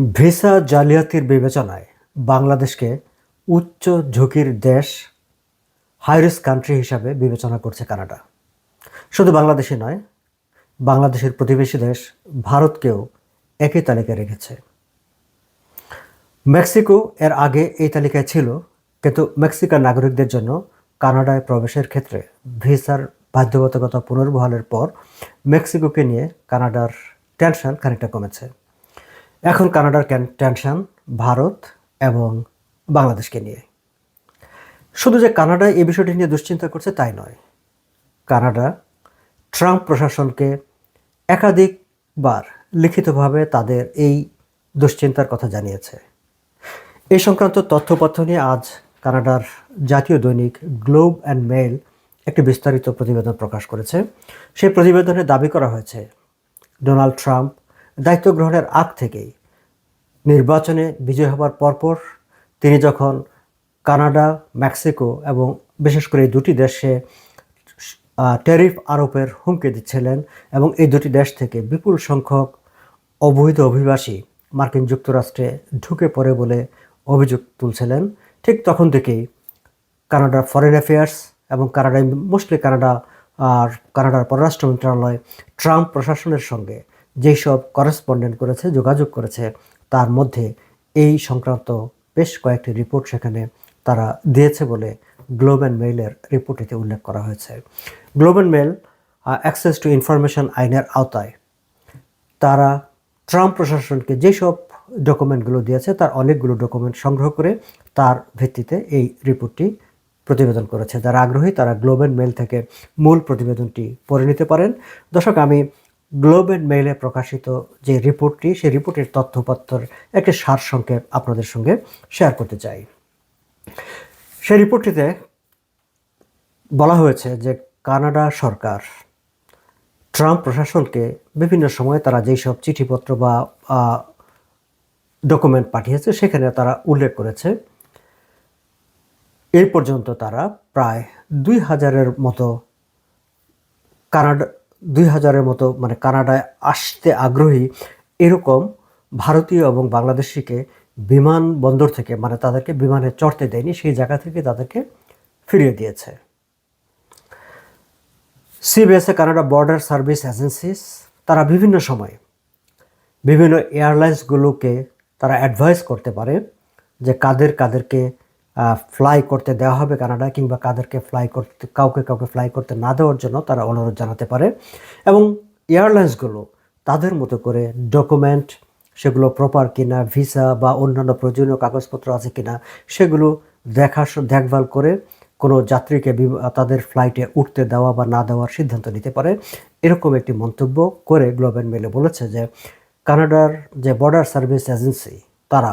Visa জালিয়াতির বিবেচনায় বাংলাদেশকে উচ্চ ঝুঁকির দেশ হাই রিস্ক কান্ট্রি হিসাবে বিবেচনা করছে কানাডা। শুধু বাংলাদেশে নয়, বাংলাদেশের প্রতিবেশী দেশ ভারতকেও একই তালিকায় রেখেছে। মেক্সিকো এর আগে এই তালিকায় ছিল, কিন্তু মেক্সিকান নাগরিকদের জন্য কানাডায় প্রবেশের ক্ষেত্রে ভিসার বাধ্যবাধকতা পুনর্বহালের পর মেক্সিকোকে নিয়ে কানাডার টেনশন খানিকটা কমেছে। এখন কানাডার টেনশন, ভারত এবং বাংলাদেশকে নিয়ে। শুধু যে কানাডা এই বিষয়টি নিয়ে দুশ্চিন্তা করছে তাই নয়। কানাডা ট্রাম্প প্রশাসনকে একাধিকবার লিখিতভাবে তাদের এই দুশ্চিন্তার কথা জানিয়েছে। এই সংক্রান্ত তথ্যপত্র নিয়ে আজ কানাডার জাতীয় দৈনিক গ্লোব অ্যান্ড মেইল একটি বিস্তারিত প্রতিবেদন প্রকাশ করেছে। সেই প্রতিবেদনে দাবি করা হয়েছে, ডোনাল্ড ট্রাম্প দায়িত্ব গ্রহণের আগ থেকেই নির্বাচনে বিজয় হবার পরপর তিনি যখন কানাডা, মেক্সিকো এবং বিশেষ করে এই দুটি দেশে ট্যারিফ আরোপের হুমকি দিচ্ছিলেন এবং এই দুটি দেশ থেকে বিপুল সংখ্যক অবৈধ অভিবাসী মার্কিন যুক্তরাষ্ট্রে ঢুকে পড়ে বলে অভিযোগ তুলছিলেন। ঠিক তখন থেকেই কানাডার ফরেন অ্যাফেয়ার্স এবং কানাডায় মোস্টলি কানাডা আর কানাডার পররাষ্ট্র মন্ত্রণালয়, ট্রাম্প প্রশাসনের সঙ্গে যেই সব করেসপন্ডেন্ট করেছে, যোগাযোগ করেছে, তার মধ্যে এই সংক্রান্ত বেশ কয়েকটি রিপোর্ট সেখানে তারা দিয়েছে বলে গ্লোব অ্যান্ড মেইলের রিপোর্টটিতে উল্লেখ করা হয়েছে। Globe and Mail access to information আইনের আওতায়। তারা ট্রাম্প প্রশাসনকে যেসব ডকুমেন্টগুলো দিয়েছে, তার অনেকগুলো ডকুমেন্ট সংগ্রহ করে তার ভিত্তিতে এই রিপোর্টটি প্রতিবেদন করেছে। যারা আগ্রহী, তারা গ্লোব অ্যান্ড মেল থেকে মূল প্রতিবেদনটি পড়ে নিতে পারেন। দর্শক, আমি গ্লোব অ্যান্ড মেইলে প্রকাশিত যে রিপোর্টটি, সেই রিপোর্টের তথ্যপত্রের একটি সারসংক্ষেপ আপনাদের সঙ্গে শেয়ার করতে চাই। সেই রিপোর্টটিতে বলা হয়েছে যে কানাডা সরকার, ট্রাম্প প্রশাসনকে বিভিন্ন সময়ে তারা যেই সব চিঠিপত্র বা ডকুমেন্ট পাঠিয়েছে, সেখানে তারা উল্লেখ করেছে এই পর্যন্ত তারা প্রায় দুই হাজারের মতো কানাডা দুই হাজারের মতো মানে কানাডায় আসতে আগ্রহী এরকম ভারতীয় এবং বাংলাদেশিকে বিমানবন্দর থেকে মানে তাদেরকে বিমানে চড়তে দেয়নি, সেই জায়গা থেকে তাদেরকে ফিরিয়ে দিয়েছে। CBSA Canada border service agencies, তারা বিভিন্ন সময়ে বিভিন্ন এয়ারলাইন্সগুলোকে তারা অ্যাডভাইস করতে পারে যে কাদের কাদেরকে ফ্লাই করতে দেওয়া হবে কানাডা কিংবা কাদেরকে ফ্লাই করতে, কাউকে কাউকে ফ্লাই করতে না দেওয়ার জন্য তারা অনুরোধ জানাতে পারে। এবং এয়ারলাইন্সগুলো তাদের মতো করে ডকুমেন্ট সেগুলো প্রপার কিনা ভিসা বা অন্যান্য প্রয়োজনীয় কাগজপত্র আছে কিনা, সেগুলো দেখা, দেখভাল করে কোনো যাত্রীকে তাদের ফ্লাইটে উঠতে দেওয়া বা না দেওয়ার সিদ্ধান্ত নিতে পারে। এরকম একটি মন্তব্য করে গ্লোবেল মেলে বলেছে যে, কানাডার যে বর্ডার সার্ভিস এজেন্সি তারা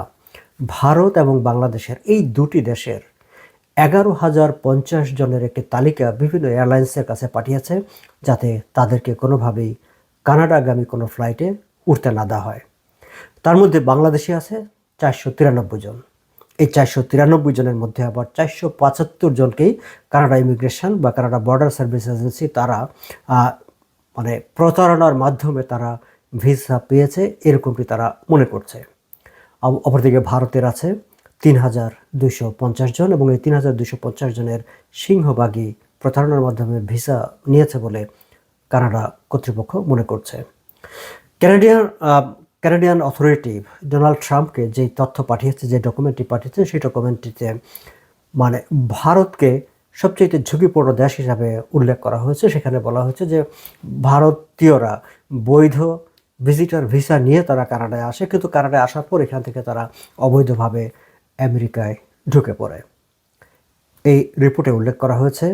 ভারত এবং বাংলাদেশের এই দুটি দেশের এগারো হাজার পঞ্চাশ জনের একটি তালিকা বিভিন্ন এয়ারলাইন্সের কাছে পাঠিয়েছে যাতে তাদেরকে কোনোভাবেই কানাডাগামী কোনো ফ্লাইটে উঠতে না দেওয়া হয়। তার মধ্যে বাংলাদেশি আছে চারশো তিরানব্বই জন। এই চারশো তিরানব্বই জনের মধ্যে আবার চারশো পঁচাত্তর জনকেই কানাডা ইমিগ্রেশন বা কানাডা বর্ডার সার্ভিস এজেন্সি তারা মানে প্রতারণার মাধ্যমে তারা ভিসা পেয়েছে, এরকমটি তারা মনে করছে। অপরদিকে ভারতের আছে তিন হাজার দুইশো পঞ্চাশ জন এবং এই তিন হাজার দুইশো পঞ্চাশ জনের সিংহভাগই প্রতারণার মাধ্যমে ভিসা নিয়েছে বলে কানাডা কর্তৃপক্ষ মনে করছে। ক্যানাডিয়ান ক্যানাডিয়ান অথরিটি ডোনাল্ড ট্রাম্পকে যে তথ্য পাঠিয়েছে, যে ডকুমেন্টটি পাঠিয়েছে, সেই ডকুমেন্টটিতে মানে ভারতকে সবচেয়ে ঝুঁকিপূর্ণ দেশ হিসাবে উল্লেখ করা হয়েছে। সেখানে বলা হয়েছে যে ভারতীয়রা বৈধ ভিজিটার ভিসা নিয়ে তারা কানাডায় আসে, কিন্তু কানাডায় আসার পর এখান থেকে তারা অবৈধভাবে আমেরিকায় ঢুকে পড়ে। এই রিপোর্টে উল্লেখ করা হয়েছে,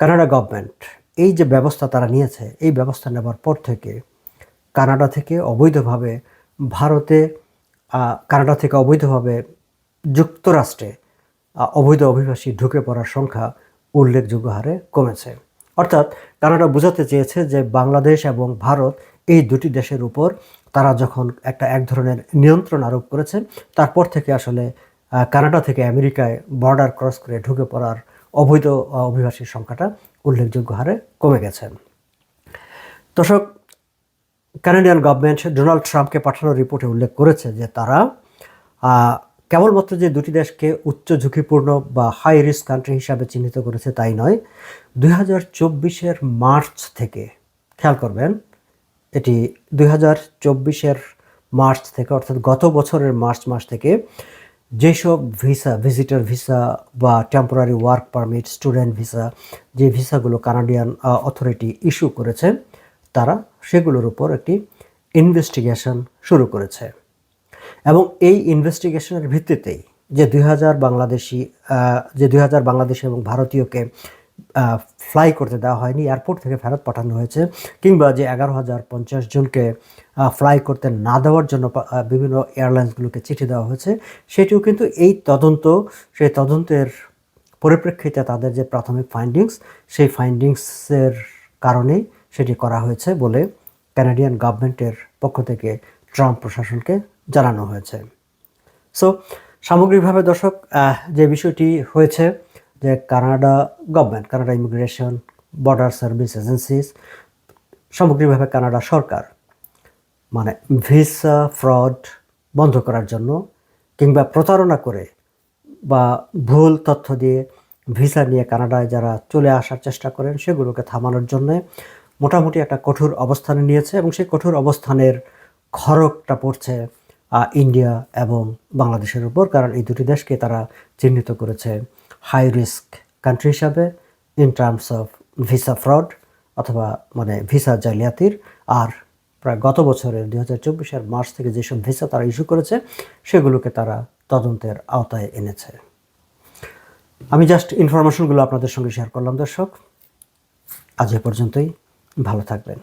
কানাডা গভর্নমেন্ট এই যে ব্যবস্থা তারা নিয়েছে, এই ব্যবস্থা নেবার পর থেকে কানাডা থেকে অবৈধভাবে ভারতে কানাডা থেকে অবৈধভাবে যুক্তরাষ্ট্রে অবৈধ অভিবাসী ঢুকে পড়ার সংখ্যা উল্লেখযোগ্য হারে কমেছে। অর্থাৎ কানাডা বোঝাতে চেয়েছে যে বাংলাদেশ এবং ভারত এই দুটি দেশের উপর তারা যখন একটা এক ধরনের নিয়ন্ত্রণ আরোপ করেছে, তারপর থেকে আসলে কানাডা থেকে আমেরিকায় বর্ডার ক্রস করে ঢুকে পড়ার অবৈধ অভিবাসীর সংখ্যাটা উল্লেখযোগ্য হারে কমে গেছে। দর্শক কানাডিয়ান গভর্নমেন্ট ডোনাল্ড ট্রাম্পকে পাঠানো রিপোর্টে উল্লেখ করেছে যে তারা কেবলমাত্র যে দুটি দেশকে উচ্চ ঝুঁকিপূর্ণ বা হাই রিস্ক কান্ট্রি হিসাবে চিহ্নিত করেছে তাই নয়, দুই হাজার চব্বিশের মার্চ থেকে, খেয়াল করবেন, এটি দুই হাজার চব্বিশের মার্চ থেকে, অর্থাৎ গত বছরের মার্চ মাস থেকে যেসব ভিসা ভিজিটার ভিসা বা temporary work permit student visa যে ভিসাগুলো কানাডিয়ান অথরিটি ইস্যু করেছে, তারা সেগুলোর উপর একটি ইনভেস্টিগেশন শুরু করেছে। এবং এই ইনভেস্টিগেশনের ভিত্তিতেই যে দুই হাজার বাংলাদেশি যে দুই হাজার বাংলাদেশি এবং ভারতীয়কে ফ্লাই করতে দেওয়া হয়নি এয়ারপোর্ট থেকে ফেরত পাঠানো হয়েছে, কিংবা যে এগারো হাজার পঞ্চাশ জনকে ফ্লাই করতে না দেওয়ার জন্য বিভিন্ন এয়ারলাইন্সগুলোকে চিঠি দেওয়া হয়েছে, সেটিও কিন্তু এই তদন্ত, সেই তদন্তের পরিপ্রেক্ষিতে তাদের যে প্রাথমিক ফাইন্ডিংস সেই ফাইন্ডিংসের কারণেই সেটি করা হয়েছে বলে কানাডিয়ান গভর্নমেন্টের পক্ষ থেকে ট্রাম্প প্রশাসনকে জানানো হয়েছে। সো সামগ্রিকভাবে দর্শক যে বিষয়টি হয়েছে যে Canada government Canada immigration border service agencies সামগ্রিকভাবে কানাডা সরকার মানে ভিসা ফ্রড বন্ধ করার জন্য কিংবা প্রতারণা করে বা ভুল তথ্য দিয়ে ভিসা নিয়ে কানাডায় যারা চলে আসার চেষ্টা করেন, সেগুলোকে থামানোর জন্যে মোটামুটি একটা কঠোর অবস্থানে নিয়েছে এবং সেই কঠোর অবস্থানের খড়কটা পড়ছে ইন্ডিয়া এবং বাংলাদেশের উপর, কারণ এই দুটি দেশকে তারা চিহ্নিত করেছে হাই রিস্ক কান্ট্রি হিসাবে in terms of visa fraud অথবা মানে ভিসা জালিয়াতির। আর প্রায় গত বছরের দু হাজার চব্বিশের মার্চ থেকে যেসব ভিসা তারা ইস্যু করেছে, সেগুলোকে তারা তদন্তের আওতায় এনেছে। আমি জাস্ট ইনফরমেশনগুলো আপনাদের সঙ্গে শেয়ার করলাম, দর্শক। আজ এ পর্যন্তই। ভালো থাকবেন।